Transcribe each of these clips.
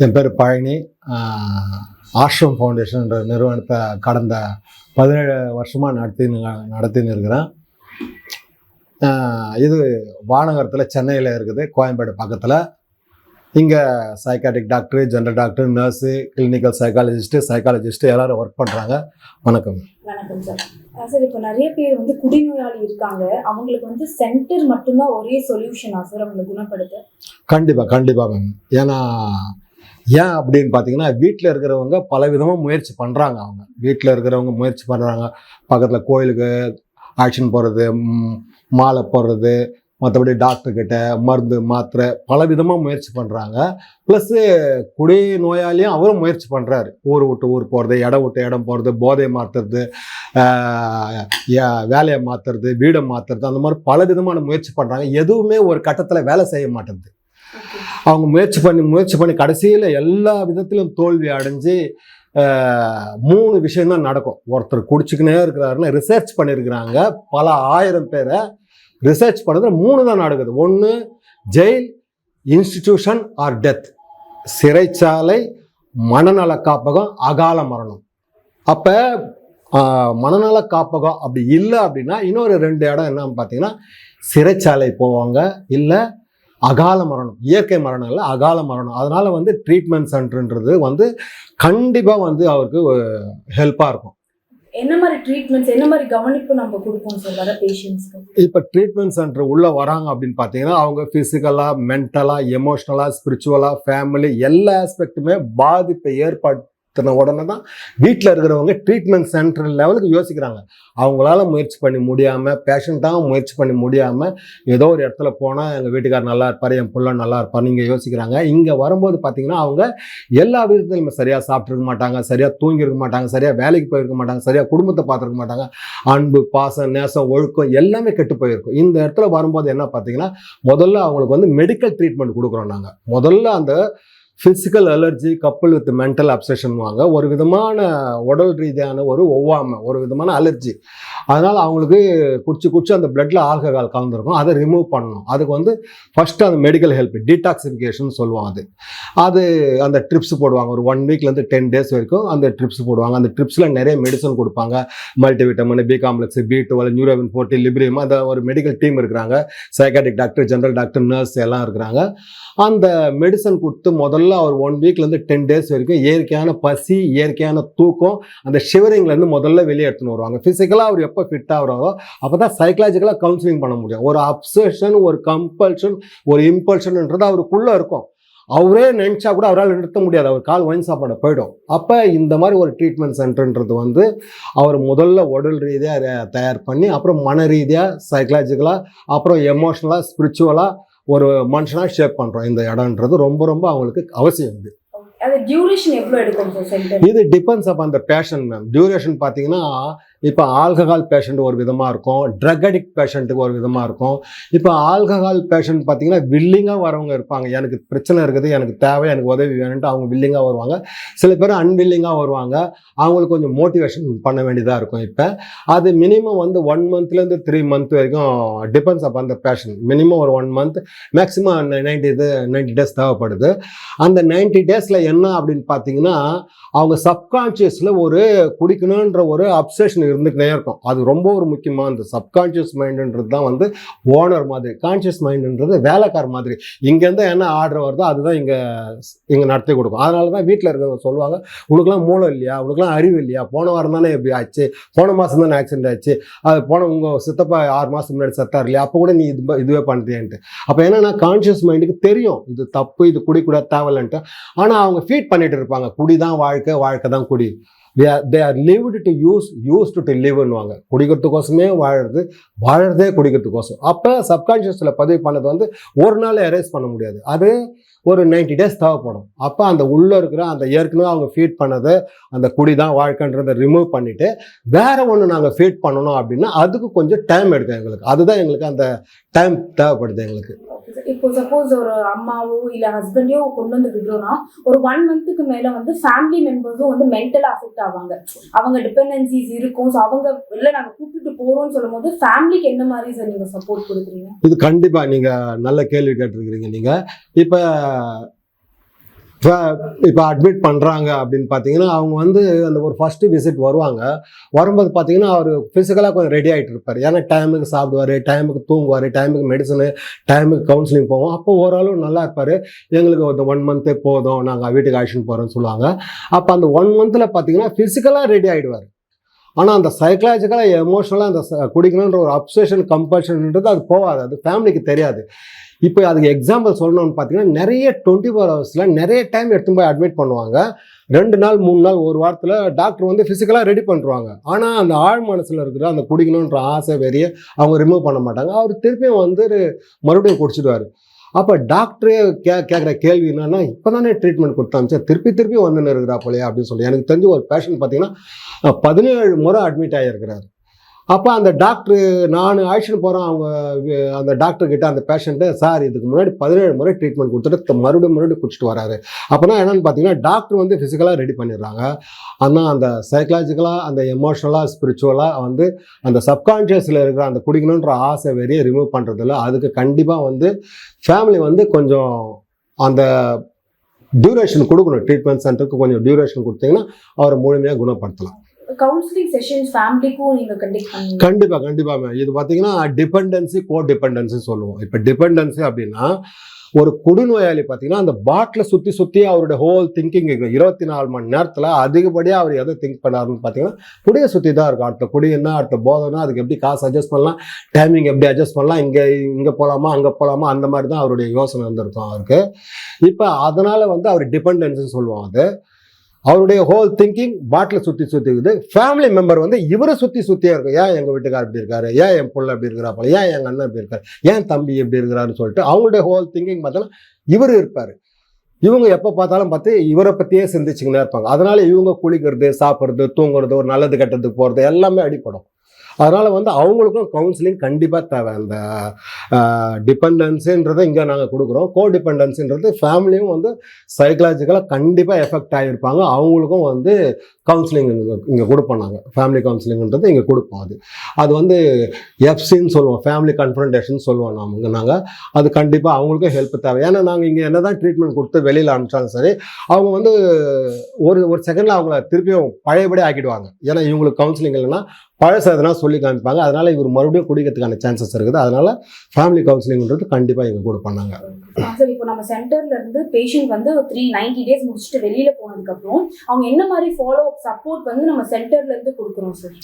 என் பேர் பழனி. ஆஷ்ரம் ஃபவுண்டேஷன்ன்ற நிறுவனத்தை கடந்த பதினேழு வருஷமாக நடத்தி நடத்தின்னு இருக்கிறேன். இது வானகரத்தில் சென்னையில் இருக்குது கோயம்பேடு பக்கத்தில். இங்கே psychiatric doctor general doctor nurse clinical psychologist psychologist எல்லாரும் ஒர்க் பண்ணுறாங்க வணக்கம். வணக்கம் சார். சார் இப்போ நிறைய பேர் வந்து குடிநோயாளி இருக்காங்க. அவங்களுக்கு வந்து சென்டர் மட்டும்தான் ஒரே சொல்யூஷனா சார் அவங்களை குணப்படுத்த? கண்டிப்பாக கண்டிப்பாக மேம் ஏன்னா ஏன் அப்படின்னு பார்த்தீங்கன்னா வீட்டில் இருக்கிறவங்க பல விதமாக முயற்சி பண்ணுறாங்க அவங்க. வீட்டில் இருக்கிறவங்க முயற்சி பண்ணுறாங்க பக்கத்தில் கோயிலுக்கு ஆக்ஷன் போடுறது மாலை போடுறது மற்றபடி டாக்டர்கிட்ட மருந்து மாத்திரை பல விதமாக முயற்சி பண்ணுறாங்க ப்ளஸ்ஸு குடி நோயாளியும் அவரும் முயற்சி பண்ணுறாரு ஊர் விட்டு ஊர் போகிறது இடம் விட்டு இடம் போகிறது போதையை மாற்றுறது வேலையை மாற்றுறது வீடை மாற்றுறது அந்த மாதிரி பல விதமான முயற்சி பண்ணுறாங்க எதுவுமே ஒரு கட்டத்தில் வேலை செய்ய மாட்டேங்குது. அவங்க முயற்சி பண்ணி முயற்சி பண்ணி கடைசியில் எல்லா விதத்திலும் தோல்வி அடைஞ்சு மூணு விஷயம்தான் நடக்கும். ஒருத்தர் குடிச்சுக்கினே இருக்கிறாருன்னு ரிசர்ச் பண்ணியிருக்கிறாங்க பல ஆயிரம் பேரை ரிசர்ச் பண்ணுறது மூணு தான் நடக்குது. ஒன்று ஜெயில் இன்ஸ்டிடியூஷன் ஆர் டெத் சிறைச்சாலை மனநல காப்பகம் அகால மரணம். அப்போ மனநல காப்பகம் அப்படி இல்லை அப்படின்னா இன்னொரு ரெண்டு இடம் என்னன்னு பார்த்தீங்கன்னா சிறைச்சாலை போவாங்க. இல்லை அகால மரணம் இயற்கை மரணம் இல்லை அகால மரணம். அதனால வந்து ட்ரீட்மெண்ட் சென்டர்ன்றது வந்து கண்டிப்பாக வந்து அவருக்கு ஹெல்ப்பாக இருக்கும். என்ன மாதிரி ட்ரீட்மெண்ட்ஸ் என்ன மாதிரி கவனிப்பு நம்ம கொடுப்போம் சார் வர பேஷண்ட்ஸ்க்கு இப்போ ட்ரீட்மெண்ட் சென்டர் உள்ளே வராங்க அப்படின்னு பார்த்தீங்கன்னா அவங்க ஃபிசிக்கலாக மென்டலாக எமோஷ்னலாக ஸ்பிரிச்சுவலாக ஃபேமிலி எல்லா ஆஸ்பெக்ட்டுமே பாதிப்பை ஏற்படுத்தின உடனே தான் வீட்டில் இருக்கிறவங்க ட்ரீட்மெண்ட் சென்டர் லெவலுக்கு யோசிக்கிறாங்க. அவங்களால முயற்சி பண்ணி முடியாமல் பேஷண்ட்டாக முயற்சி பண்ணி முடியாமல் ஏதோ ஒரு இடத்துல போனால் எங்கள் வீட்டுக்கார் நல்லா இருப்பார் என் பிள்ளை நல்லா இருப்பார் நீங்கள் யோசிக்கிறாங்க. இங்கே வரும்போது பார்த்தீங்கன்னா அவங்க எல்லா விதத்திலுமே சரியாக சாப்பிட்ருக்க மாட்டாங்க சரியாக தூங்கியிருக்க மாட்டாங்க சரியாக வேலைக்கு போயிருக்க மாட்டாங்க சரியாக குடும்பத்தை பார்த்துருக்க மாட்டாங்க. அன்பு பாசம் நேசம் ஒழுக்கம் எல்லாமே கெட்டு போயிருக்கும். இந்த இடத்துல வரும்போது என்ன பார்த்தீங்கன்னா முதல்ல அவங்களுக்கு வந்து மெடிக்கல் ட்ரீட்மெண்ட் கொடுக்குறோம் நாங்கள் முதல்ல அந்த physical allergy coupled with mental obsession வாங்க. ஒரு விதமான உடல் ரீதியான ஒரு ஒவ்வாமை ஒரு விதமான அலர்ஜி அதனால் அவங்களுக்கு குடிச்சு குடிச்சு அந்த பிளட்டில் ஆல்கஹால் கலந்துருக்கும். அதை ரிமூவ் பண்ணணும். அதுக்கு வந்து ஃபஸ்ட்டு அந்த மெடிக்கல் ஹெல்ப் டீடாக்சிஃபிகேஷன் சொல்லுவாங்க அது. அது அந்த ட்ரிப்ஸ் போடுவாங்க. ஒரு ஒன் வீக்லேருந்து டென் டேஸ் வரைக்கும் அந்த ட்ரிப்ஸ் போடுவாங்க. அந்த ட்ரிப்ஸில் நிறைய மெடிசன் கொடுப்பாங்க. Multivitamin B complex B twelve Neurobion forte Librium அந்த ஒரு மெடிக்கல் டீம் இருக்கிறாங்க. Psychiatric doctor general doctor nurse எல்லாம் இருக்கிறாங்க. அந்த மெடிசன் கொடுத்து முதல்ல அவர் ஒன் வீக்லேருந்து டென் டேஸ் வரைக்கும் இயற்கையான பசி இயற்கையான தூக்கம் அந்த ஷிவரிங்லேருந்து முதல்ல வெளியே எடுத்துன்னு வருவாங்க. ஃபிசிக்கலாக அவர் எப்போ ஃபிட் ஆகுறாரோ அப்போ தான் சைக்கலாஜிக்கலாக கவுன்சிலிங் பண்ண முடியும். ஒரு அப்சஷன் ஒரு கம்பல்ஷன் ஒரு இம்பல்ஷன்ன்றது அவருக்குள்ளே இருக்கும். அவரே நினச்சா கூட அவரால் நிறுத்த முடியாது. அவர் கால் வாங்கி சாப்பாடு போயிடும். அப்போ இந்த மாதிரி ஒரு ட்ரீட்மெண்ட் சென்டர்ன்றது வந்து அவர் முதல்ல உடல் ரீதியாக தயார் பண்ணி அப்புறம் மன ரீதியாக சைக்கலாஜிக்கலாக அப்புறம் எமோஷ்னலாக ஸ்பிரிச்சுவலாக ஒரு மனுஷனாக ஷேப் பண்ணுறோம் இந்த இடம்ன்றது ரொம்ப ரொம்ப அவங்களுக்கு அவசியம் இது. இது டிபெண்ட்ஸ் அப் அந்த பேஷண்ட் மேம் டியூரேஷன் பார்த்தீங்கன்னா இப்போ ஆல்கஹால் பேஷண்ட் ஒரு விதமாக இருக்கும். ட்ரக் அடிக்ட் பேஷண்ட்டுக்கு ஒரு விதமாக இருக்கும். இப்போ ஆல்கஹால் பேஷண்ட் பார்த்தீங்கன்னா வில்லிங்காக வரவங்க இருப்பாங்க. எனக்கு பிரச்சனை இருக்குது எனக்கு தேவை எனக்கு உதவி வேணும்ட்டு அவங்க வில்லிங்காக வருவாங்க. சில பேர் அன்வில்லிங்காக வருவாங்க. அவங்களுக்கு கொஞ்சம் மோட்டிவேஷன் பண்ண வேண்டியதாக இருக்கும் இப்போ. அது மினிமம் வந்து ஒன் மந்த்லேருந்து த்ரீ மந்த் வரைக்கும் டிபெண்ட்ஸ் அப் அந்த பேஷன் மினிமம் ஒரு ஒன் மந்த் மேக்ஸிமம் நைன்டி இது நைன்டி டேஸ் தேவைப்படுது. அந்த நைன்டி டேஸில் என்ன அப்படின்னு பார்த்தீங்கன்னா அவங்க சப்கான்ஷியஸில் ஒரு குடிக்கணுன்ற ஒரு அப்சஷன் இருந்துக்கிட்டே இருக்கும். அது ரொம்ப ஒரு முக்கியமாக இந்த சப்கான்ஷியஸ் மைண்டுன்றது தான் வந்து ஓனர் மாதிரி கான்ஷியஸ் மைண்டுன்றது வேலைக்கார மாதிரி. இங்கேருந்து என்ன ஆர்டர் வருதோ அதுதான் இங்கே இங்கே நடத்தி கொடுக்கும். அதனால தான் வீட்டில் இருக்கிறவங்க சொல்லுவாங்க உனக்குலாம் மூளை இல்லையா? உனக்குலாம் அறிவு இல்லையா? போன வாரம் தானே இப்படி ஆச்சு. போன மாதம் தானே ஆக்சிடென்ட் ஆச்சு. அது போன உங்கள் சித்தப்பா ஆறு மாதம் முன்னாடி செத்தார் இல்லையா? அப்போ கூட நீ இது இதுவே பண்ணுறியன்ட்டு அப்போ என்னன்னா கான்ஷியஸ் மைண்டுக்கு தெரியும் இது தப்பு இது குடிக்கூடாது தேவையில்லைன்ட்டு. ஆனால் அவங்க ஃபீட் பண்ணிட்டு இருப்பாங்க. குடி தான் வாழ்க்கை வாழ்க்கை தான் குடி. They are lived to use use to லிவ்னுவாங்க குடிக்கிறதுக்கோசமே வாழுறது வாழறதே குடிக்கிறதுக்கோசம். அப்போ சப்கான்ஷியஸில் பதிவு பண்ணது வந்து ஒரு நாள் எரேஸ் பண்ண முடியாது. அது ஒரு நைன்டி டேஸ் தேவைப்படும். அப்போ அந்த உள்ளே இருக்கிற அந்த ஏற்கனவே அவங்க ஃபீட் பண்ணதை அந்த குடி தான் வாழ்க்கைன்றதை ரிமூவ் பண்ணிவிட்டு வேறு ஒன்று நாங்கள் ஃபீட் பண்ணணும் அப்படின்னா அதுக்கு கொஞ்சம் டைம் எடுக்கும் எங்களுக்கு. அதுதான் எங்களுக்கு அந்த டைம் தேவைப்படுது எங்களுக்கு. இப்போ சப்போஸ் ஒரு அம்மாவோ இல்லை ஹஸ்பண்டையோ கொண்டு வந்து விடுறோம்னா ஒரு ஒன் மந்த்துக்கு மேலே வந்து ஃபேமிலி மெம்பர்ஸும் வந்து மென்டலாக அஃபெக்ட் ஆவாங்க. அவங்க டிபெண்டன்சிஸ் இருக்கும். ஸோ அவங்க இல்லை நாங்கள் கூப்பிட்டு போகிறோம்னு சொல்லும் போது ஃபேமிலிக்கு என்ன மாதிரி சார் நீங்கள் சப்போர்ட் கொடுக்குறீங்க? இது கண்டிப்பாக நீங்கள் நல்ல கேள்வி கேட்டிருக்கிறீங்க நீங்கள் இப்போ இப்போ அட்மிட் பண்ணுறாங்க அப்படின்னு பார்த்தீங்கன்னா அவங்க வந்து அந்த ஒரு ஃபஸ்ட்டு விசிட் வருவாங்க. வரும்போது பார்த்தீங்கன்னா அவர் ஃபிசிக்கலாக கொஞ்சம் ரெடி ஆகிட்டு இருப்பார். ஏன்னா டைமுக்கு சாப்பிடுவார் டைமுக்கு தூங்குவார் டைமுக்கு மெடிசனு டைமுக்கு கவுன்சிலிங் போவோம். அப்போ ஓரளவு நல்லா இருப்பார். எங்களுக்கு ஒரு ஒன் மந்த்தே போதும் நாங்கள் வீட்டுக்கு அழைச்சின்னு போகிறோம்னு சொல்லுவாங்க. அப்போ அந்த ஒன் மந்தில் பார்த்தீங்கன்னா ஃபிசிக்கலாக ரெடி ஆகிடுவார் ஆனால் அந்த சைக்கலாஜிக்கலாக எமோஷனலாக அந்த குடிக்கணுன்ற ஒரு அப்சேஷன் கம்பல்ஷன்ன்றது அது போகாது. அது ஃபேமிலிக்கு தெரியாது. இப்போ அதுக்கு எக்ஸாம்பிள் சொல்லணும்னு பார்த்தீங்கன்னா நிறைய டுவெண்ட்டி ஃபோர் ஹவர்ஸில் நிறைய டைம் எடுத்து போய் அட்மிட் பண்ணுவாங்க. ரெண்டு நாள் மூணு நாள் ஒரு வாரத்தில் டாக்டர் வந்து ஃபிசிக்கலாக ரெடி பண்ணுறாங்க ஆனால் அந்த ஆழ் மனசில் இருக்கிற அந்த குடிக்கணுன்ற ஆசை வெறிய அவங்க ரிமூவ் பண்ண மாட்டாங்க. அவர் திருப்பியும் வந்து மறுபடியும் குடிச்சிடுவார். அப்போ டாக்டரே கே கேட்குற கேள்வி என்னன்னா இப்போ தானே ட்ரீட்மெண்ட் கொடுத்தாச்சு திருப்பி திருப்பி வந்துன்னு இருக்கிறா போலையா அப்படின்னு சொல்லி. எனக்கு தெரிஞ்ச ஒரு பேஷண்ட் பார்த்தீங்கன்னா பதினேழு முறை அட்மிட் ஆகியிருக்கிறாரு. அப்போ அந்த டாக்டர் நான் அழைச்சிட்டு போகிறேன் அவங்க அந்த டாக்டர் கிட்ட அந்த பேஷண்ட்டை சார் இதுக்கு முன்னாடி பதினேழு முறை ட்ரீட்மெண்ட் கொடுத்துட்டு மறுபடியும் மறுபடியும் குடிச்சிட்டு வராரு. அப்போனா என்னென்னு பார்த்தீங்கன்னா டாக்டர் வந்து ஃபிசிக்கலாக ரெடி பண்ணிடுறாங்க. ஆனால் அந்த சைக்கலாஜிக்கலாக அந்த எமோஷனலாக ஸ்பிரிச்சுவலாக வந்து அந்த சப்கான்ஷியஸில் இருக்கிற அந்த குடிக்கணுன்ற ஆசை வெறிய ரிமூவ் பண்ணுறதில்ல அதுக்கு கண்டிப்பாக வந்து ஃபேமிலி வந்து கொஞ்சம் அந்த டியூரேஷன் கொடுக்கணும். ட்ரீட்மெண்ட் சென்டருக்கு கொஞ்சம் டியூரேஷன் கொடுத்தீங்கன்னா அவரை முழுமையாக குணப்படுத்தலாம். கவுன்சிலிங் செஷன்ஸ் ஃபேமிலிக்கும் நீங்க கண்டக்ட் கண்டிப்பா கண்டிப்பா மேம் இது பாத்தீங்கன்னா டிபெண்டன்சி கோ டிபெண்டன்சி சொல்லுவோம். இப்ப டிபெண்டன்சி அப்படின்னா ஒரு குடிநோயாளி பார்த்தீங்கன்னா அந்த பாட்டில் சுற்றி சுற்றி அவருடைய ஹோல் திங்கிங் இருக்கும் இருபத்தி நாலு மணி நேரத்தில் அதிகப்படியாக அவர் எதை திங்க் பண்ணாருன்னு பார்த்தீங்கன்னா குடியை சுற்றி தான் இருக்கும். அடுத்த குடி என்ன அடுத்த போதைன்னா அதுக்கு எப்படி காசு அட்ஜஸ்ட் பண்ணலாம் டைமிங் எப்படி அட்ஜஸ்ட் பண்ணலாம் இங்கே இங்கே போகலாமா அங்கே போகலாமா அந்த மாதிரி தான் அவருடைய யோசனை வந்திருக்கும் அவருக்கு. இப்போ அதனால் வந்து அவர் டிபெண்டன்ஸ்னு சொல்லுவோம் அது. அவருடைய ஹோல் திங்கிங் பாட்டில் சுற்றி சுற்றி இருக்குது. ஃபேமிலி மெம்பர் வந்து இவரை சுற்றி சுற்றியே இருக்கும் ஏன் எங்கள் வீட்டுக்கார் இப்படி இருக்காரு? ஏன் என் பிள்ளை இப்படி இருக்கிறாப்பா ஏன் எங்கள் அண்ணன் இப்படி இருக்காரு? ஏன் தம்பி இப்படி இருக்கிறாருன்னு சொல்லிட்டு அவங்களுடைய ஹோல் திங்கிங் பார்த்தோன்னா இவர் இருப்பார். இவங்க எப்போ பார்த்தாலும் பார்த்து இவரை பற்றியே சிந்திச்சுக்கிட்டே இருப்பாங்க. அதனால இவங்க குளிக்கிறது சாப்பிட்றது தூங்குறது ஒரு நல்லது கெட்டதுக்கு போகிறது எல்லாமே அடிப்படும். அதனால் வந்து அவங்களுக்கும் கவுன்சிலிங் கண்டிப்பாக தேவை. அந்த டிபெண்டன்ஸுன்றதை இங்கே நாங்கள் கொடுக்குறோம். கோ டிபெண்டன்ஸுன்றது ஃபேமிலியும் வந்து சைக்கலாஜிக்கலாக கண்டிப்பாக எஃபெக்ட் ஆகியிருப்பாங்க அவங்களுக்கும் வந்து கவுன்சிலிங் இங்கே கொடுப்போம் நாங்கள் ஃபேமிலி கவுன்சிலிங்ன்றது இங்கே கொடுப்போம் அது. அது வந்து எஃப்சின்னு சொல்லுவோம். ஃபேமிலி கன்ஃபரன்டேஷன் சொல்லுவோம் நாங்கள் நாங்கள் அது கண்டிப்பாக அவங்களுக்கும் ஹெல்ப் தேவை. ஏன்னா நாங்கள் இங்கே என்ன தான் ட்ரீட்மெண்ட் கொடுத்து வெளியில் அனுப்பிச்சாலும் சரி அவங்க வந்து ஒரு ஒரு செகண்டில் அவங்கள திருப்பியும் பழையபடி ஆக்கிடுவாங்க. ஏன்னா இவங்களுக்கு கவுன்சிலிங் இல்லைன்னா பழசு எதனா சொல்லி காமிப்பாங்க. அதனால இவர் மறுபடியும் குடிக்கிறதுக்கான சான்சஸ் இருக்குது. அதனால ஃபேமிலி கவுன்சிலிங்ன்றது கண்டிப்பாக இங்கே கொடுப்போம் நாங்கள் சார் இப்போ நம்ம சென்டர்ல இருந்து பேஷண்ட் வந்து த்ரீ நைன்டி டேஸ் முடிச்சுட்டு வெளியில போனதுக்கு அப்புறம் அவங்க என்ன மாதிரி ஃபாலோ அப் சப்போர்ட் வந்து நம்ம சென்டர்ல இருந்து கொடுக்குறோம் சார்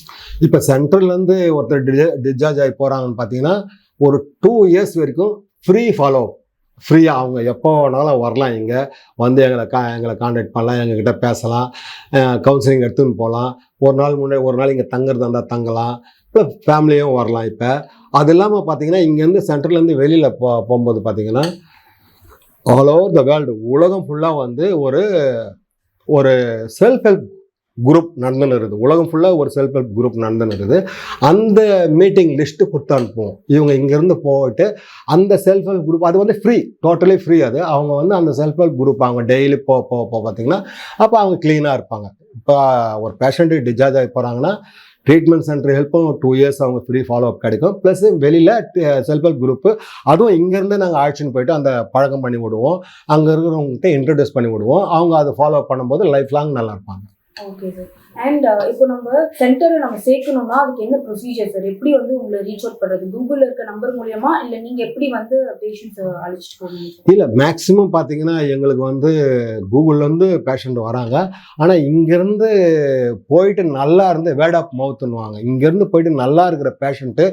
இப்போ சென்ட்ரல்லேருந்து ஒருத்தர் டிஸ்சார்ஜ் ஆகி போகிறாங்கன்னு பார்த்தீங்கன்னா ஒரு டூ இயர்ஸ் வரைக்கும் ஃப்ரீ ஃபாலோ ஃப்ரீயாக அவங்க எப்போ வேணாலும் வரலாம் இங்கே. வந்து எங்களை கா எங்களை காண்டாக்ட் பண்ணலாம் எங்ககிட்ட பேசலாம். கவுன்சிலிங் எடுத்துன்னு போகலாம் ஒரு நாள் முன்னாடி ஒரு நாள் இங்கே தங்குறதா இருந்தால் தங்கலாம். இப்போ ஃபேமிலியும் வரலாம் இப்போ. அது இல்லாமல் பார்த்தீங்கன்னா இங்கேருந்து சென்ட்ரலேருந்து வெளியில் போ போகும்போது பார்த்தீங்கன்னா ஆல் ஓவர் த வேர்ல்டு உலகம் ஃபுல்லாக வந்து ஒரு ஒரு செல்ஃப் ஹெல்ப் குரூப் நடந்துன்னு இருக்குது. உலகம் ஃபுல்லாக ஒரு செல்ஃப் ஹெல்ப் குரூப் நடந்துன்னு இருக்குது. அந்த மீட்டிங் லிஸ்ட்டு கொடுத்து அனுப்புவோம். இவங்க இங்கேருந்து போயிட்டு அந்த செல்ஃப் ஹெல்ப் குரூப் அது வந்து ஃப்ரீ டோட்டலி ஃப்ரீ அது. அவங்க வந்து அந்த செல்ஃப் ஹெல்ப் குரூப் அவங்க டெய்லி போ போ பார்த்தீங்கன்னா அப்போ அவங்க க்ளீனாக இருப்பாங்க. இப்போ ஒரு பேஷண்ட்டு டிஸ்சார்ஜ் ஆகி போகிறாங்கன்னா ட்ரீட்மெண்ட் சென்டர் ஹெல்ப்பும் டூ இயர்ஸ் அவங்க ஃப்ரீ ஃபாலோ அப் கிடைக்கும். ப்ளஸ் வெளியில் செல்ஃப் ஹெல்ப் குரூப்பு அதுவும் இங்கேருந்து நாங்கள் அழைச்சின்னு போயிட்டு அந்த பழக்கம் பண்ணி விடுவோம். அங்கே இருக்கிறவங்ககிட்ட இன்ட்ரடியூஸ் பண்ணி விடுவோம். அவங்க அதை ஃபாலோ பண்ணும்போது லைஃப் லாங் நல்லா இருப்பாங்க. ஓகே சார் அண்ட் uh, இப்போ நம்ம சென்டரை நம்ம சேர்க்கணும்னா அதுக்கு என்ன ப்ரொசீஜர் சார் எப்படி வந்து உங்களை ரீச் அவுட் பண்ணுறது கூகுளில் இருக்க நம்பர் மூலியமா இல்லை நீங்கள் எப்படி வந்து பேஷண்ட்ஸ் அழைச்சிட்டு போவீங்க இல்லை மேக்ஸிமம் பார்த்தீங்கன்னா எங்களுக்கு வந்து கூகுள்லேருந்து பேஷண்ட் வராங்க. ஆனால் இங்கேருந்து போயிட்டு நல்லா இருந்து வேர்ட் ஆஃப் மவுத்துன்னுவாங்க இங்கேருந்து போயிட்டு நல்லா இருக்கிற பேஷண்ட்டு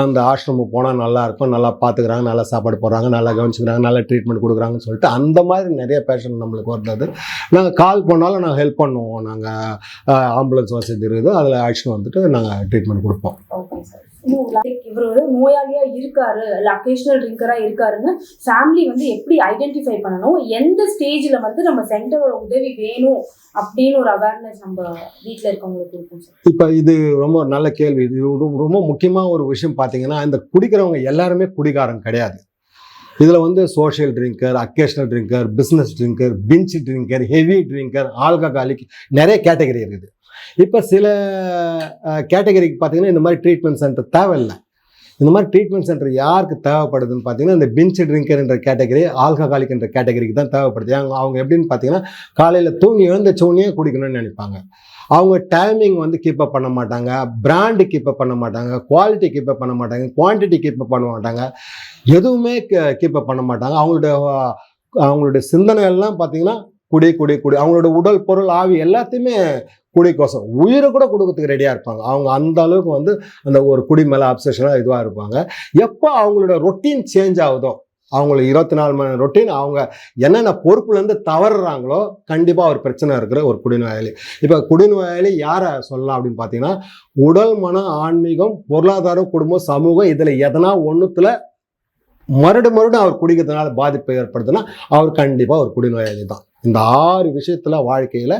அந்த ஆசிரமம் போனால் நல்லா இருக்கும். நல்லா பார்த்துக்கிறாங்க நல்லா சாப்பாடு போடுறாங்க நல்லா கவனிச்சுக்கிறாங்க நல்லா ட்ரீட்மெண்ட் கொடுக்குறாங்கன்னு சொல்லிட்டு அந்த மாதிரி நிறைய பேஷண்ட் நம்மளுக்கு வருது நாங்கள் கால் பண்ணாலும் நாங்கள் ஹெல்ப் பண்ணுவோம். நாங்கள் ஆம்புலன்ஸ் வசதி இருக்குது அதில் ஆக்ஷன் வந்துட்டு நாங்கள் ட்ரீட்மெண்ட் கொடுப்போம். இவர் வந்து நோயாளியா இருக்காரு இல்ல அக்கேஷனல் ட்ரிங்கரா இருக்காருன்னு ஃபேமிலி வந்து எப்படி ஐடென்டிஃபை பண்ணணும்? எந்த ஸ்டேஜ்ல வந்து நம்ம சென்டரோட உதவி வேணும் அப்படின்னு ஒரு அவேர்னஸ் நம்ம வீட்ல இருக்கவங்களுக்கு கொடுப்போம் சார் இப்போ இது ரொம்ப நல்ல கேள்வி. இது ரொம்ப- முக்கியமான ஒரு விஷயம் பார்த்தீங்கன்னா இந்த குடிக்கிறவங்க எல்லாருமே குடிகாரன் கிடையாது. இதில் வந்து social drinker occasional drinker business drinker binge drinker heavy drinker alcoholic நிறைய கேட்டகரி இருக்குது. இப்போ சில கேட்டகரிக்கு பார்த்தீங்கன்னா இந்த மாதிரி ட்ரீட்மெண்ட் சென்டர் தேவையில்லை. இந்த மாதிரி ட்ரீட்மெண்ட் சென்டர் யாருக்கு தேவைப்படுதுன்னு பார்த்தீங்கன்னா இந்த பிஞ்ச் ட்ரிங்கர் என்ற கேட்டகரி ஆல்கஹாலிக் என்ற கேட்டகரிக்கு தான் தேவைப்படுது. அவங்க அவங்க எப்படின்னு பார்த்தீங்கன்னா காலையில் தூங்கி எழுந்தச்ச உடனே குடிக்கணும்னு நினைப்பாங்க. அவங்க டைமிங் வந்து கீப்பப் பண்ண மாட்டாங்க. பிராண்டு கீப்பப் பண்ண மாட்டாங்க. குவாலிட்டி கீப்பப் பண்ண மாட்டாங்க. குவான்டிட்டி கீப்பப் பண்ண மாட்டாங்க. எதுவுமே கீப்பப் பண்ண மாட்டாங்க. அவங்களுடைய அவங்களுடைய சிந்தனை எல்லாம் பார்த்தீங்கன்னா குடி குடி குடி. அவங்களோட உடல் பொருள் ஆவி எல்லாத்தையுமே குடிக்கோசம் உயிரை கூட கொடுக்கறதுக்கு ரெடியாக இருப்பாங்க. அவங்க அந்த அளவுக்கு வந்து அந்த ஒரு குடி மேலே அப்சஷனாக இதுவாக இருப்பாங்க. எப்போ அவங்களோட ரொட்டீன் சேஞ்ச் ஆகுதோ அவங்களுக்கு இருபத்தி நாலு மணி ரொட்டீன் அவங்க என்னென்ன பொறுப்புலேருந்து தவறுறாங்களோ கண்டிப்பாக ஒரு பிரச்சனை இருக்கிற ஒரு குடிநோயாளி. இப்போ குடிநோயாளி யாரை சொல்லலாம் அப்படின்னு பார்த்தீங்கன்னா உடல் மன ஆன்மீகம் பொருளாதாரம் குடும்பம் சமூகம் இதில் எதனா ஒன்றுத்தில் மறுடு மறுடும் அவர் குடிக்கிறதுனால பாதிப்பை ஏற்படுதுன்னா அவர் கண்டிப்பாக ஒரு குடிநோயாளி தான். இந்த ஆறு விஷயத்தில் வாழ்க்கையில்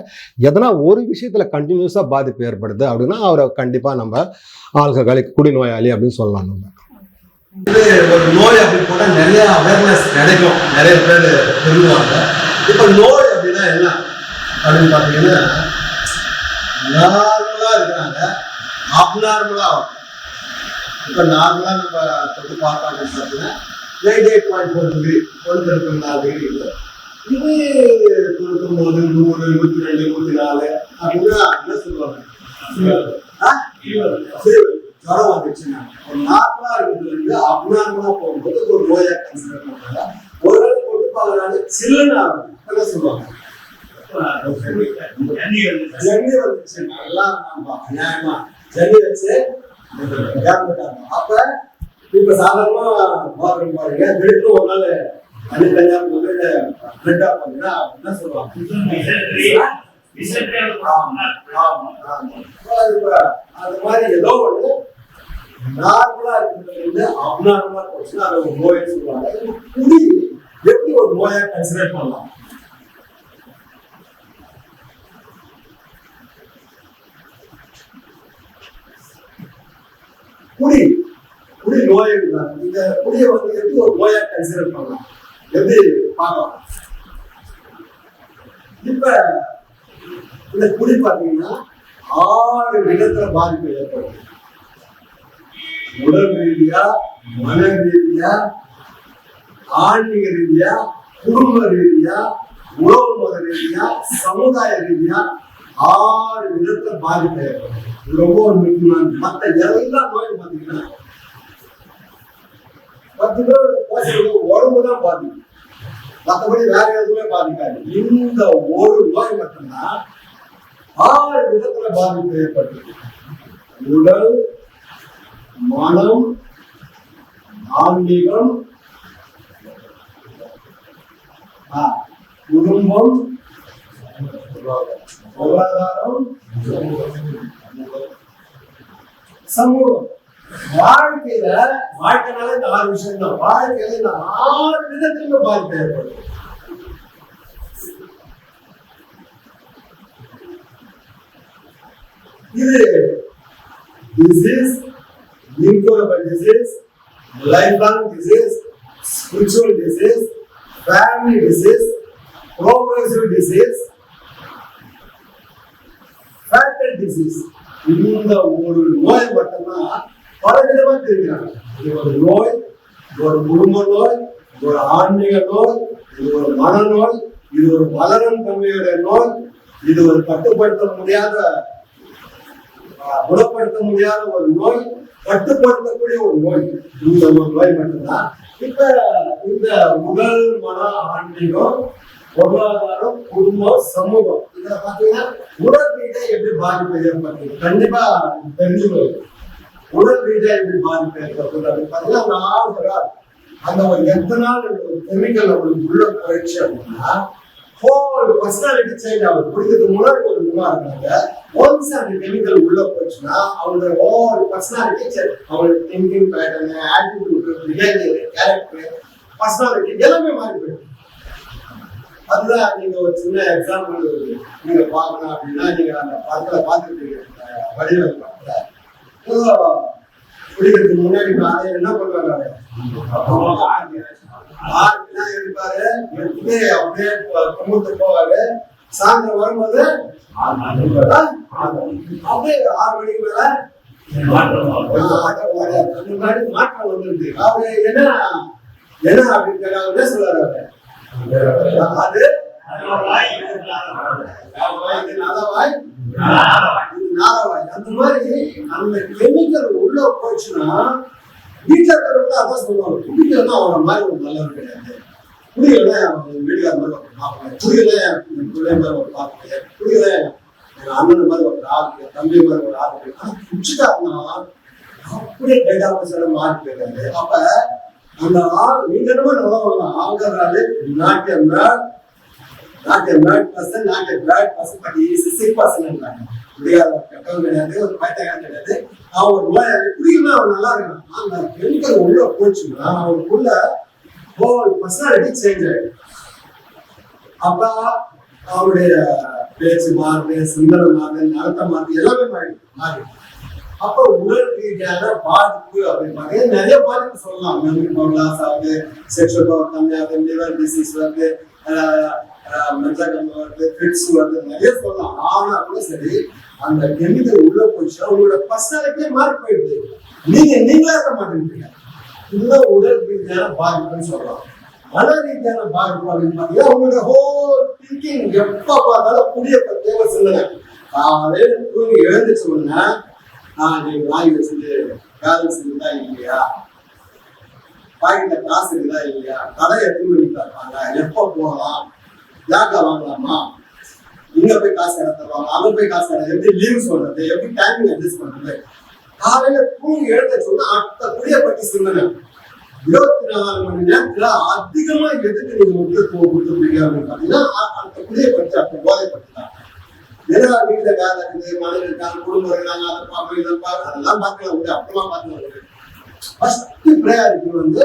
எதனா ஒரு விஷயத்தில் கண்டினியூஸாக பாதிப்பு ஏற்படுது அப்படின்னா அவரை கண்டிப்பாக நம்ம ஆல்கஹாலிக் குடிநோயாளி அப்படின்னு சொல்லலாம் நம்ம. ஒரு நோய் அப்படின்னு போட்டா நிறைய அவேர்னஸ் கிடைக்கும். நிறைய பேர் தெரிஞ்சுவாங்க இப்ப நோய் அப்படின்னா என்ன? அப்படின்னு பாத்தீங்கன்னா நார்மலா இருக்கிறாங்க. அப்நார்மலா இப்ப நார்மலா நம்ம தொட்டு பார்த்தோம் அப்படின்னு பாத்தீங்கன்னா ninety eight point four degree ஒன்று இருபத்தி நாலு டிகிரி இது தொண்ணூத்தி போது நூறு நூத்தி ரெண்டு நாலு அப்படின்னா என்ன சொல்லுவாங்க ஜுரம் வந்துச்சுன்னா ஒரு நார்மலா இருக்கிறது அப்நார்மலா போகும்போது ஒரு நோயா கன்சிடர் பண்றாங்க ஒரு பார்க்கறாங்க சில்லுன்னு சொல்லுவாங்க ஜன்னி வந்துச்சு நல்லா நம்ம நியாயமா ஜன்னி வச்சு அப்ப இப்ப சாதாரணமா பாத்ரூம் பாருங்க திடீர்னு ஒரு நாள் தனி தனியா போது பிளட்டா என்ன சொல்லுவாங்க ஆமா, அது மாதிரி ஏதோ ஒண்ணு நார்மலா இருக்கிறது அப்நார்மலா போச்சுன்னா அது ஒரு நோய் சொல்லுவாங்க இது குடி எப்படி ஒரு நோயா கன்சிடர் பண்ணலாம் குடி குடி நோய் இருக்குதான். இந்த குடியை வந்து எப்படி ஒரு நோயா கன்சிடர் பண்ணலாம் எப்படி பார்க்கலாம் இப்ப இந்த குடி பாத்தீங்கன்னா ஆறு விதத்துல பாதிப்பு ஏற்படும் உடல் ரீதியா மன ரீதியா ஆன்மீக ரீதியா குடும்ப ரீதியா உறவு முறை ரீதியா சமுதாய ரீதியா ஆறு விதத்துல பாதிப்பு ஏற்படும் ரொம்ப ஒரு மத்த எல்லா நோயும் பாத்தீங்கன்னா பத்து பேர் உடம்பு தான் பாதிக்கும். மற்றபடி வேற எதுவுமே பாதிக்காது. இந்த ஒரு நோய் மட்டும்தான் ஆறு விதத்துல பாதிப்பு ஏற்பட்டது உடல் மனம் ஆன்மீகம் குடும்பம் பொருளாதாரம் சமூகம். வாழ்க்கையில வாழ்க்கைனால இந்த ஆறு விஷயம் தான் வாழ்க்கையில இந்த ஆறு விதத்துல பாதிப்பு ஏற்படும் இது disease, incurable disease, lifelong disease, spiritual disease, family disease, progressive disease, fatal disease. இந்த ஒரு நோய் மட்டும்தான் பல விதமா தெரிகிறாங்க இது ஒரு நோய் இது ஒரு குடும்ப நோய் இது ஒரு ஆன்மீக நோய் இது ஒரு மனநோய் இது ஒரு வளரும் தன்மையுடைய நோய் இது ஒரு கட்டுப்படுத்த முடியாத குணப்படுத்த முடியாத ஒரு நோய் கட்டுப்படுத்தக்கூடிய ஒரு நோய் இந்த ஒரு நோய் மட்டும்தான் இப்ப இந்த உடல் மன ஆன்மீகம் பொருளாதாரம் குடும்பம் சமூகம் இதுல பாத்தீங்கன்னா உடல் ரீதியா எப்படி பாதிப்பு ஏற்படுது கண்டிப்பா தெரிஞ்சுக்கணும் உடல் ரீதியா எப்படி பாதிப்பு ஏற்படுது பார்த்தீங்கன்னா அந்த ஆறு நாள் அந்த ஒரு எத்தனை நாள் கெமிக்கல் அவங்களுக்கு உள்ள போயிடுச்சு அப்படின்னா ஹோல் பர்சனாலிட்டி சேஞ்ச் ஆகுது குடிக்கிறதுக்கு முன்னாடி ஒரு விதமா இருந்தாங்க ஒன்ஸ் அந்த கெமிக்கல் உள்ள போச்சுன்னா அவங்களோட ஹோல் பர்சனாலிட்டி சேஞ்ச் அவங்களோட thinking pattern attitude behaviour character personality எல்லாமே மாறி போயிடும் அதுதான் நீங்க ஒரு சின்ன எக்ஸாம்பிள் நீங்க பார்க்கணும் அப்படின்னா நீங்க அந்த படத்துல பார்த்துருப்பீங்க வடிவல் படத்துல குடிக்கிறதுக்கு முன்னாடி காலையில என்ன பண்ணுவாங்க இருப்பாரு எடுத்துட்டு அப்படியே கும்பிட்டு போவாரு சாயந்தரம் வரும்போது அப்படியே ஆறு மணிக்கு மேல மாற்றம் வந்திருக்கு அவரு என்ன என்ன அப்படின்னு கேட்டா அவர் சொல்றாரு அது இது நலவாய், அந்த மாதிரி அந்த கெமிக்கல் உள்ள போச்சுன்னா வீட்டில் இருக்கிறவங்க அதான் சொல்லுவாங்க குடிக்கலன்னா அவங்க மாதிரி ஒரு நல்லவர் கிடையாது. குடிக்கல அவன் வீடுகார மாதிரி ஒரு பார்க்கல குடிக்கல என் பிள்ளை மாதிரி ஒரு பார்க்கல குடிக்கல என் அண்ணன் மாதிரி ஒரு ஆள் தம்பி மாதிரி ஒரு ஆள் இருக்கு. குடிச்சுட்டாருன்னா அப்படியே டேட்டா பசங்க மாறி போயிருக்காரு அப்ப அந்த ஆள் நீங்க என்னமோ நல்லவங்க ஆங்கிறாரு not a mad not a mad person not a bad person but is sick person என்றாங்க முடியாத கட்டவும் கிடையாது ஒரு பயத்தகம் கிடையாது அவன் ஒரு நோயாளி குடிக்கணும் அவன் நல்லா இருக்கான் அந்த கெமிக்கல் உள்ள போச்சுன்னா அவனுக்குள்ள ஹோல் பர்சனாலிட்டி சேஞ்ச் ஆயிடும் அப்ப அவருடைய பேச்சு மாறுது சிந்தனை மாறுது நடத்த மாறுது எல்லாமே மாறி மாறி அப்ப உடல் ரீதியான பாதிப்பு அப்படின்னு நிறைய பாதிப்பு சொல்லலாம் மெமரி பவர் லாஸ் ஆகுது செக்ஷுவல் பவர் கம்மியாகுது லிவர் டிசீஸ் வருது மென்சகம் வந்து ஃபிட்ஸ் வருது நிறைய சொல்லலாம். ஆனா கூட சரி அந்த கெமிக்கல் உள்ள போச்சுன்னா உங்களோட பர்சனாலிட்டியே மாறி போயிடுது. நீங்க நீங்களா இருக்க மாட்டேங்கிறீங்க இதுதான் உடல் ரீதியான பாதிப்புன்னு சொல்லலாம். மன ரீதியான பாதிப்பு அப்படின்னு பார்த்தீங்கன்னா உங்களோட ஹோல் திங்கிங் எப்ப பார்த்தாலும் புதிய தேவை சிந்தனை காலையில தூங்கி எழுந்துச்சு உடனே நான் நீ வாங்கி வச்சுட்டு பேலன்ஸ் இருந்தா இல்லையா? பாக்கெட்ல காசு இருக்குதா இல்லையா? கடை எத்தனை மணிக்கு தருவாங்க எப்போ போகலாம்? ஜாக்கா வாங்கலாமா? இங்க போய் காசு கடை அங்க போய் காசு கடை எப்படி லீவ் சொல்றது எப்படி டைமிங் அட்ஜஸ்ட் பண்றது? காலையில தூங்கி எழுத சொன்னா அடுத்த புதிய பற்றி சிந்தனை இருபத்தி நாலு மணி நேரத்துல அதிகமா எதுக்கு நீங்க முக்கியத்துவம் கொடுத்துருக்கீங்க அப்படின்னு பாத்தீங்கன்னா அடுத்த அந்த புதிய பற்றி அந்த தான் ஏன்னா வீட்டுல வேலை இருக்குது மனைவி இருக்காங்க குடும்பம் இருக்காங்க அதை பார்க்கணும் இதை பார்க்கணும் அதெல்லாம் பார்க்கல உண்டு அப்புறமா பார்க்கல. ஃபர்ஸ்ட் ப்ரையாரிட்டி வந்து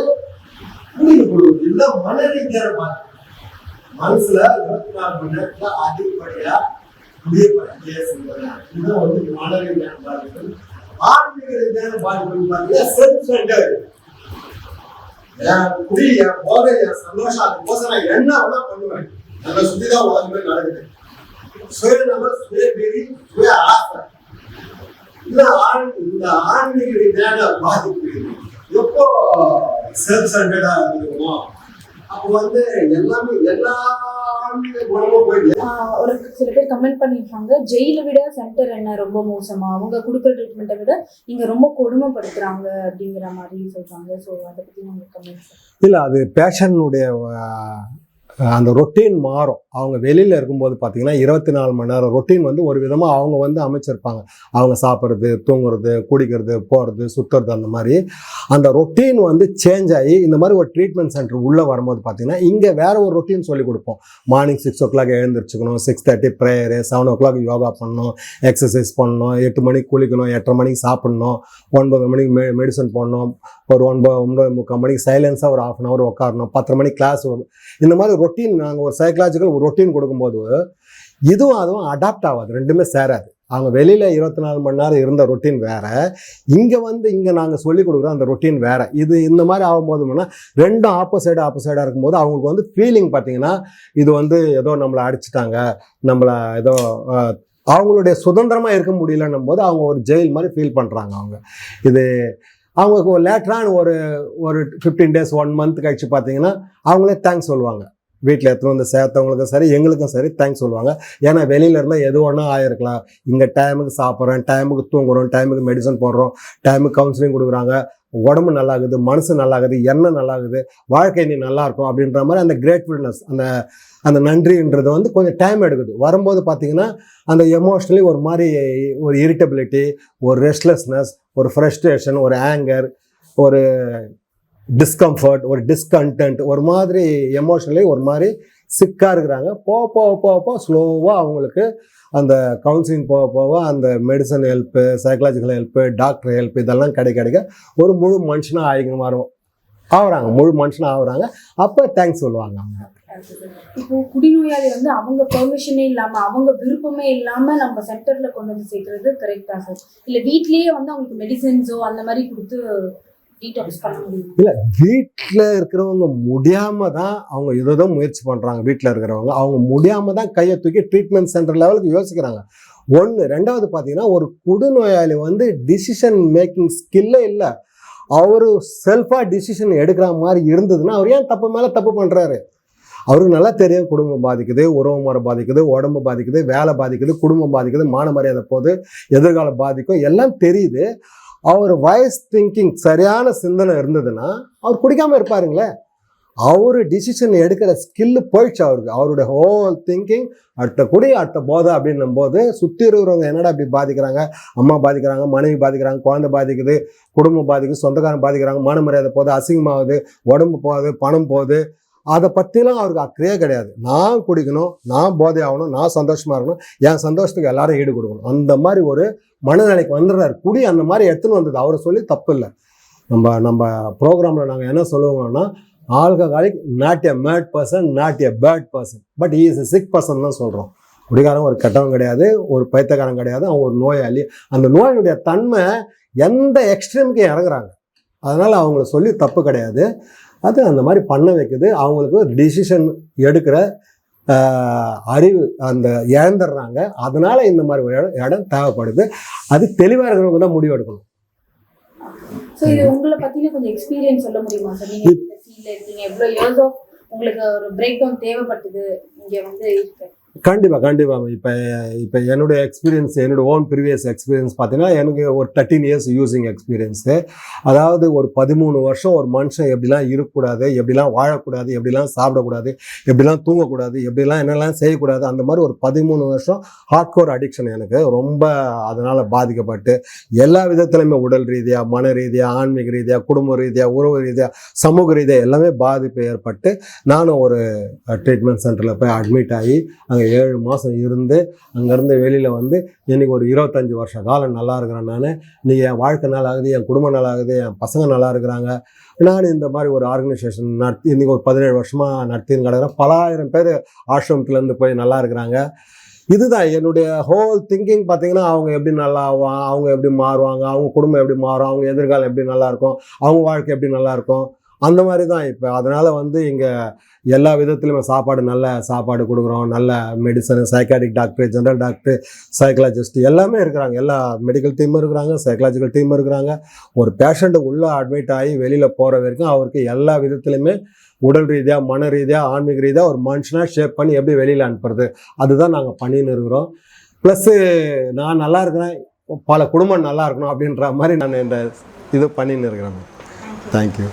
குடிக்க கொடுக்குறது இல்ல மன ரீதியான மனசுல இருபத்தி நாலு மணி நேரத்துல அதிகப்படியா இதுதான் வந்து மன ரீதியான பாதிப்பு ஆன்மீக ரீதியான பாதிப்புன்னு செல்ஃப் சென்டர் என் குடி என் போதை என் சந்தோஷம் அதுக்கோசம் நான் என்ன வேணா பண்ணுவேன். நம்ம சுத்தி தான் உலகமே நடக்குது. சுயநலம் சுயவெறி சுய ஆசை இந்த ஆண் இந்த ஆன்மீக ரீதியான பாதிப்பு எப்போ செல்ஃப் சென்டர்டா இருக்குமோ? அப்போ வந்து எல்லாமே எல்லா ஒரு சில பேர் கமெண்ட் பண்ணியிருப்பாங்க ஜெயிலை விட சென்டர் என்ன ரொம்ப மோசமா? அவங்க கொடுக்குற ட்ரீட்மெண்ட்டை விட இங்க ரொம்ப கொடுமைப்படுத்துறாங்க அப்படிங்கிற மாதிரி சொல்றாங்க. ஸோ அதை பத்தி உங்க கமெண்ட்ஸ் இல்லை அது பேஷனுடைய அந்த ரொட்டீன் மாறும். அவங்க வெளியில் இருக்கும்போது பார்த்தீங்கன்னா இருபத்தி நாலு மணி நேரம் ரொட்டீன் வந்து ஒரு விதமாக அவங்க வந்து அமைச்சிருப்பாங்க. அவங்க சாப்பிட்றது தூங்குறது குடிக்கிறது போகிறது சுற்றுறது அந்த மாதிரி. அந்த ரொட்டீன் வந்து சேஞ்ச் ஆகி இந்த மாதிரி ஒரு ட்ரீட்மெண்ட் சென்டர் உள்ளே வரும்போது பார்த்தீங்கன்னா இங்கே வேறு ஒரு ரொட்டீன் சொல்லி கொடுப்போம். Morning six o'clock எழுந்திரிச்சுக்கணும் six thirty prayer seven o'clock yoga பண்ணணும் எக்ஸசைஸ் பண்ணணும் எட்டு மணிக்கு குளிக்கணும் எட்டரை மணிக்கு சாப்பிட்ணும் ஒன்பது மணிக்கு மெ மெடிசன் போடணும் ஒரு ஒன்பது ஒன்பது முக்கால் மணிக்கு சைலன்ஸாக ஒரு ஆஃப் அன் ஹவர் உட்காரணும் பத்தரை மணிக்கு கிளாஸ் வரும் இந்த மாதிரி ரொட்டீன் நாங்கள் ஒரு சைக்கலாஜிக்கல் ரொட்டீன் கொடுக்கும்போது இதுவும் அதுவும் அடாப்ட் ஆகாது. ரெண்டுமே சேராது. அவங்க வெளியில் இருபத்தி நாலு மணி நேரம் இருந்த ரொட்டீன் வேறு. இங்கே வந்து இங்கே நாங்கள் சொல்லிக் கொடுக்குறோம் அந்த ரொட்டீன் வேறு. இது இந்த மாதிரி ஆகும்போது ரெண்டும் ஆப்போசைடு ஆப்போசைடாக இருக்கும்போது அவங்களுக்கு வந்து ஃபீலிங் பார்த்தீங்கன்னா இது வந்து ஏதோ நம்மளை அடிச்சிட்டாங்க. நம்மளை ஏதோ அவங்களுடைய சுதந்திரமாக இருக்க முடியலன்னும் போது அவங்க ஒரு ஜெயில் மாதிரி ஃபீல் பண்ணுறாங்க அவங்க. இது அவங்களுக்கு லேட்டரான ஒரு ஒரு ஃபிஃப்டீன் டேஸ் ஒன் மந்த் கழிச்சு பார்த்தீங்கன்னா அவங்களே தேங்க்ஸ் சொல்லுவாங்க. வீட்டில் எடுத்துகிட்டு வந்து சேர்த்தவங்களுக்கும் சரி எங்களுக்கும் சரி தேங்க்ஸ் சொல்லுவாங்க. ஏன்னா வெளியில இருந்தால் எது ஒன்றா ஆயிருக்கலாம். இங்கே டைமுக்கு சாப்பிட்றோம் டைமுக்கு தூங்குறோம் டைமுக்கு மெடிசன் போடுறோம் டைமுக்கு கவுன்சிலிங் கொடுக்குறாங்க. உடம்பு நல்லாகுது மனசு நல்லாகுது எண்ணம் நல்லாகுது வாழ்க்கை நீ நல்லா இருக்கும் அப்படின்ற மாதிரி அந்த கிரேட்ஃபுல்னஸ் அந்த அந்த நன்றின்றது வந்து கொஞ்சம் டைம் எடுக்குது. வரும்போது பார்த்தீங்கன்னா அந்த எமோஷ்னலி ஒரு மாதிரி ஒரு இரிட்டபிலிட்டி ஒரு ரெஸ்ட்லெஸ்னஸ் ஒரு ஃப்ரஸ்ட்ரேஷன் ஒரு ஆங்கர் ஒரு டிஸ்கம்ஃபர்ட் ஒரு டிஸ்கண்டென்ட் ஒரு மாதிரி எமோஷனலி ஒரு மாதிரி சிக்காக இருக்கிறாங்க. போக போக போக போக ஸ்லோவாக அவங்களுக்கு அந்த கவுன்சிலிங் போக போக அந்த medicine help psychological help doctor help இதெல்லாம் கிடைக்க கிடைக்க ஒரு முழு மனுஷனாக ஆகிக்கிற மாறும் ஆகுறாங்க. முழு மனுஷனாக ஆகுறாங்க. அப்போ தேங்க்ஸ் சொல்லுவாங்க அவங்க. இப்போ குடிநோயாளி வந்து அவங்க பெர்மிஷனே இல்லாம அவங்க விருப்பமே இல்லாம நம்ம சென்டர்ல கொண்டு வந்து சேர்க்கறது கரெக்டா சார் இல்ல வீட்லயே வந்து அவங்களுக்கு மெடிசன்ஸோ அந்த மாதிரி கொடுத்து இல்ல வீட்டுல இருக்கிறவங்க முடியாம தான் அவங்க இதை தான் முயற்சி பண்றாங்க வீட்டுல இருக்கிறவங்க. அவங்க முடியாம தான் கையை தூக்கி ட்ரீட்மெண்ட் சென்டர் லெவலுக்கு யோசிக்கிறாங்க. ஒன்று ரெண்டாவது பார்த்தீங்கன்னா ஒரு குடுநோயாளி வந்து டிசிஷன் மேக்கிங் ஸ்கில்லே இல்லை. அவர் செல்ஃபாக டிசிஷன் எடுக்கிற மாதிரி இருந்ததுன்னா அவர் ஏன் தப்பு மேலே தப்பு பண்ணுறாரு அவருக்கு நல்லா தெரியும் குடும்பம் பாதிக்குது உறவு முறை பாதிக்குது உடம்பு பாதிக்குது வேலை பாதிக்குது குடும்பம் பாதிக்குது மான மரியாதை போகுது எதிர்காலம் பாதிக்கும் எல்லாம் தெரியுது. அவர் வயஸ் திங்கிங் சரியான சிந்தனை இருந்ததுன்னா அவர் குடிக்காமல் இருப்பாருங்களே. அவர் டிசிஷன் எடுக்கிற ஸ்கில்லு போயிடுச்சு அவருக்கு. அவருடைய ஹோல் திங்கிங் அடுத்த குடி அடுத்த போதை அப்படின்னும் போது சுற்றி இருக்கிறவங்க என்னடா அப்படி பாதிக்கிறாங்க? அம்மா பாதிக்கிறாங்க மனைவி பாதிக்கிறாங்க குழந்தை பாதிக்குது குடும்பம் பாதிக்குது சொந்தக்காரன் பாதிக்கிறாங்க மான மரியாதை போகுது அசிங்கமாகுது உடம்பு போகுது பணம் போகுது. அதை பற்றிலாம் அவருக்கு அக்கறையே கிடையாது. நான் குடிக்கணும் நான் போதை ஆகணும் நான் சந்தோஷமாக இருக்கணும் என் சந்தோஷத்துக்கு எல்லாரும் ஈடு கொடுக்கணும். அந்த மாதிரி ஒரு மனநிலைக்கு வந்துடுறாரு. குடி அந்த மாதிரி எடுத்துன்னு வந்தது. அவரை சொல்லி தப்பு இல்லை. நம்ம நம்ம ப்ரோக்ராமில் நாங்கள் என்ன சொல்லுவோம்னா alcoholic not a mad person not a bad person but is a sick person தான் சொல்கிறோம் குடிகாரன் ஒரு கெட்டவன் கிடையாது ஒரு பைத்தியக்காரன் கிடையாது அவன் ஒரு நோயாளி அந்த நோயினுடைய தன்மை எந்த எக்ஸ்ட்ரீமுக்கு இறங்குறாங்க. அதனால் அவங்கள சொல்லி தப்பு கிடையாது. அது அந்த மாதிரி பண்ண வைக்குது. அவங்களுக்கு டிசிஷன் எடுக்கிற அறிவு அந்த இழந்துடுறாங்க அதனால இந்த மாதிரி ஒரு இடம் இடம் தேவைப்படுது. அது தெளிவாக இருக்கிறவங்க தான் முடிவு எடுக்கணும். ஸோ இது உங்களை பத்தின கொஞ்சம் எக்ஸ்பீரியன்ஸ் சொல்ல முடியுமா? சார் நீங்க இந்த ஃபீல்ட்ல இருக்கீங்க. எவ்வளோ இயர்ஸ் ஆஃப் உங்களுக்கு ஒரு பிரேக் டவுன் தேவைப்பட்டது இங்க வந்து இருக்கு. கண்டிப்பாக கண்டிப்பாக இப்போ இப்போ என்னுடைய எக்ஸ்பீரியன்ஸ் என்னோட ஓன் ப்ரீவியஸ் எக்ஸ்பீரியன்ஸ் பார்த்தீங்கன்னா எனக்கு ஒரு தேர்ட்டீன் இயர்ஸ் யூஸிங் எக்ஸ்பீரியன்ஸு அதாவது ஒரு பதிமூணு வருஷம் ஒரு மனுஷன் எப்படிலாம் இருக்கக்கூடாது எப்படிலாம் வாழக்கூடாது எப்படிலாம் சாப்பிடக்கூடாது எப்படிலாம் தூங்கக்கூடாது எப்படிலாம் என்னெல்லாம் செய்யக்கூடாது அந்த மாதிரி ஒரு பதிமூணு வருஷம் ஹார்ட் கோர் அடிக்ஷன் எனக்கு. ரொம்ப அதனால் பாதிக்கப்பட்டு எல்லா விதத்துலையுமே உடல் ரீதியாக மன ரீதியாக ஆன்மீக ரீதியாக குடும்ப ரீதியாக உறவு ரீதியாக சமூக ரீதியாக எல்லாமே பாதிப்பு ஏற்பட்டு நானும் ஒரு ட்ரீட்மெண்ட் சென்டரில் போய் அட்மிட் ஆகி அங்கே ஏழு மாதம் இருந்து அங்கேருந்து வெளியில் வந்து இன்றைக்கி ஒரு இருபத்தஞ்சி வருஷ காலம் நல்லா இருக்கிறேன் நான். இன்றைக்கி என் வாழ்க்கை நல்லா ஆகுது என் குடும்பம் நல்லா ஆகுது என் பசங்க நல்லா இருக்கிறாங்க. நான் இந்த மாதிரி ஒரு ஆர்கனைசேஷன் நடத்தி இன்றைக்கி ஒரு பதினேழு வருஷமாக நடத்தின்னு கிடக்கிறேன். பலாயிரம் பேர் ஆசிரமத்துலேருந்து போய் நல்லா இருக்கிறாங்க. இதுதான் என்னுடைய ஹோல் திங்கிங் பார்த்தீங்கன்னா அவங்க எப்படி நல்லா ஆவாங்க அவங்க எப்படி மாறுவாங்க அவங்க குடும்பம் எப்படி மாறும் அவங்க எதிர்காலம் எப்படி நல்லாயிருக்கும் அவங்க வாழ்க்கை எப்படி நல்லா இருக்கும். அந்த மாதிரி தான் இப்போ. அதனால் வந்து இங்கே எல்லா விதத்துலையுமே சாப்பாடு நல்ல சாப்பாடு கொடுக்குறோம். நல்ல medicine psychiatric doctor general doctor psychologist எல்லாமே இருக்கிறாங்க. எல்லா மெடிக்கல் டீமும் இருக்கிறாங்க சைக்காலஜிக்கல் டீமும் இருக்கிறாங்க. ஒரு பேஷண்ட்டு உள்ளே அட்மிட் ஆகி வெளியில் போகிற வரைக்கும் அவருக்கு எல்லா விதத்துலையுமே உடல் ரீதியாக மன ரீதியாக ஆன்மீக ரீதியாக ஒரு மனுஷனாக ஷேப் பண்ணி எப்படி வெளியில் அனுப்புறது? அதுதான் நாங்கள் பண்ணின்னு இருக்கிறோம். ப்ளஸ்ஸு நான் நல்லா இருக்கிறேன். பல குடும்பம் நல்லா இருக்கணும் அப்படின்ற மாதிரி நான் இந்த இது பண்ணின்னு இருக்கிறேன். தேங்க்யூ